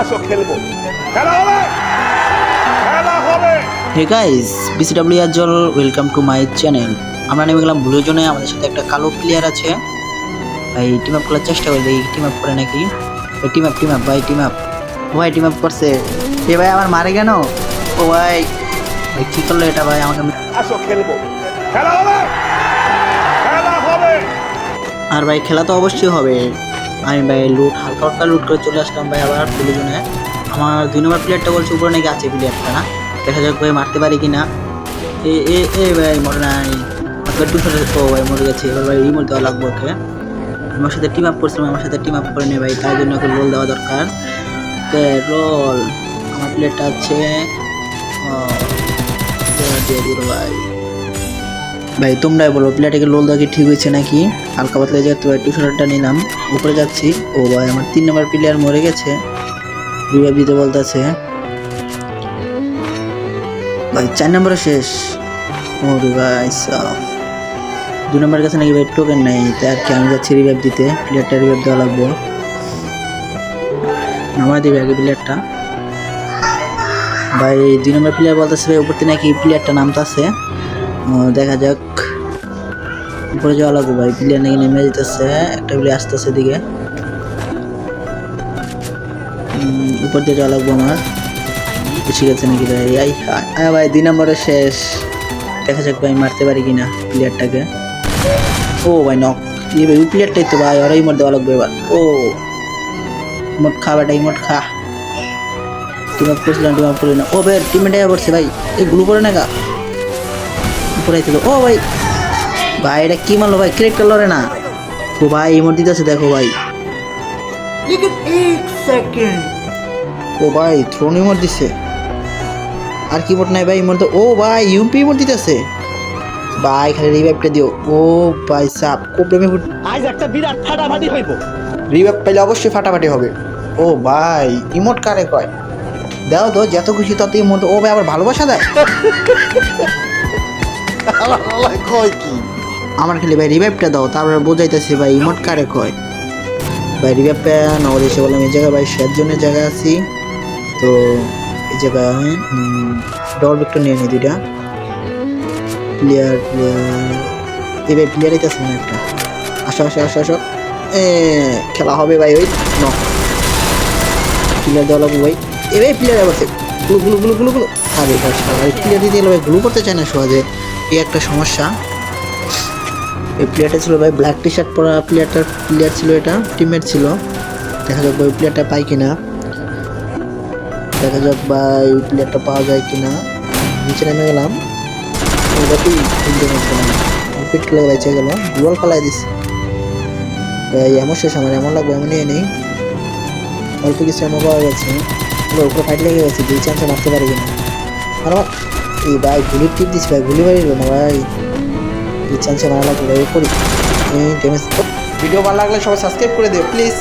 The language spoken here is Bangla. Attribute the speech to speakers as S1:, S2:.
S1: আসো খেলব। খেলা হবে? খেলা হবে।
S2: হে গাইস বিসিডাব্লিউ জল ওয়েলকাম টু মাই চ্যানেল আমরা নেমে গেলাম ব্লু জোনে আমাদের সাথে একটা কালো প্লেয়ার আছে। ভাই টিম আপ করার চেষ্টা করি দেখি টিম আপ করে নাকি? ভাই টিম আপ টিম আপ ভাই টিম আপ ভাই টিম আপ করছে। এ ভাই আমার মারে কেন? ও ভাই ভাই কী করল এটা ভাই? আমাকে
S1: আসো খেলব। খেলা হবে? খেলা হবে।
S2: আর ভাই খেলা তো অবশ্যই হবে। আমি ভাই লুট হালকা হালকা লুট করে চলে আসলাম ভাই আবার ব্লু জোনে আমার দুই নম্বর প্লেয়ারটা বলছে উপরে নাকি আছে প্লেয়ারটা না? দেখা যাক ভাই মারতে পারি কিনা। এ এ এ ভাই, মরে নাই। টু ও ভাই মরে গেছে। এবার ভাই রিমোট দেওয়া লাগবে ওকে। আমার সাথে টিম আপ করছিলাম, আমার সাথে টিম আপ করে নে ভাই। তার জন্য ওকে রোল দেওয়া দরকার। ওকে রোল আমার প্লেয়ারটা আছে। ভাই। ভাই, তোমরাই বলো প্লেয়ারটাকে লোল দেওয়া কি ঠিক হয়েছে নাকি? হালকা পাতলা যেহেতু ভাই টু শটারটা নিলাম, উপরে যাচ্ছি। ও ভাই, আমার তিন নম্বর প্লেয়ার মরে গেছে। রিভাইভ দিতে বলতেছে। ভাই, চার নম্বরে শেষ। ও ভাই সাহ। দুই নম্বরের কাছে নাকি ভাই টোকেন নাই তাই আর কি, আমি যাচ্ছি রিভাইভ দিতে। প্লেয়ারটা রিভাইভ দেওয়া লাগবে। নামাই দিবে আগে প্লেয়ারটা ভাই, দুই নম্বর প্লেয়ার বলতেছে ভাই, উপর থেকে নাকি প্লেয়ারটা নামতেছে। দেখা যাক। উপরে যাওয়া লাগবে ভাই প্লেয়ার নাকি নেমে যেতেছে একটা প্লেয়ার আসতেছে দিকে উপর দিয়ে যাওয়া লাগবে আমার। ঠিক আছে নাকি ভাই? আই হ্যাঁ ভাই, দুই নম্বরে শেষ। দেখা যাক ভাই, মারতে পারি কিনা প্লেয়ারটাকে। ও ভাই নক এই ভাই ওই প্লেয়ারটাই তো ভাই ওরাই মোট দেওয়া লাগবে এবার। ও মোট খা বেটা মোট খা। টিম আপ করছিলাম টিম আপ না। ও ভাই টিমমেটাই পড়ছে ভাই। এই গ্লু করে না গা? উপরে ছিল ও ভাই ভাই এটা কি মারলো ভাই? ক্রিকেট লড়ে না। ও ভাই ইমোট দিতেছে দেখো ভাই। ও ভাই থ্রোন ইমোট দিছে। আর কি মোট নাই ভাই ইমোট ও ভাই ইউপি ইমোট দিতেছে। ভাই খালি রিভাইভটা দিও। ও ভাই সাপ কোপ্রেমে
S1: আজ একটা বিরাট ফাটাফাটি হইব।
S2: রিভাইভ পেলে অবশ্যই ফাটাফাটি হবে। ও ভাই ইমোট কারে কয়? দাও তো যত খুশি তত ইমোট ও ভাই আবার ভালোবাসা দেয়?
S1: কয় কি?
S2: আমার খালি ভাই রিভাইভটা দাও, তারপরে বোঝাইতেছি ভাই ইমোট কারে কয়। ভাই রিভাইভটা নগর এসে বললাম এই জায়গায় ভাই শেয়ার জনের জায়গা আছি। তো এই জায়গায় ডল ভিক্টর নিয়ে নিই দুইটা। প্লেয়ার প্লেয়ার এই ভাই প্লেয়ার আইতেছে না একটা। আসো আসো আসো আসো। এ, খেলা হবে ভাই ওই, ন। প্লেয়ার দেওয়া লাগবে ভাই। এ ভাই প্লেয়ার আবারগুলো গুলো গুলো গুলো আরে, ভাই প্লেয়ার দিতে গেলে ভাই গ্লু করতে চায় না সহজে এই একটা সমস্যা। এই প্লেয়ারটা ছিল ভাই ব্ল্যাক টি শার্ট পরা প্লেয়ারটার প্লেয়ার ছিল এটা টিমমেট ছিল। দেখা যাক ওই প্লেয়ারটা পাই কিনা। দেখা যাক ভাই ওই প্লেয়ারটা পাওয়া যায় কিনা। নিচে নেমে গেলাম। গেল গোল এমন শেষ আমার, এমন লাগবে নেই। এমন পাওয়া লেগে গেছে দুই এই ভাই গুলির টিপ দিস ভাই, গুলি মারিল না ভাই। এই চান্সে ভালো লাগলে করি ভিডিও ভালো লাগলে সবাই সাবস্ক্রাইব করে দিও প্লিজ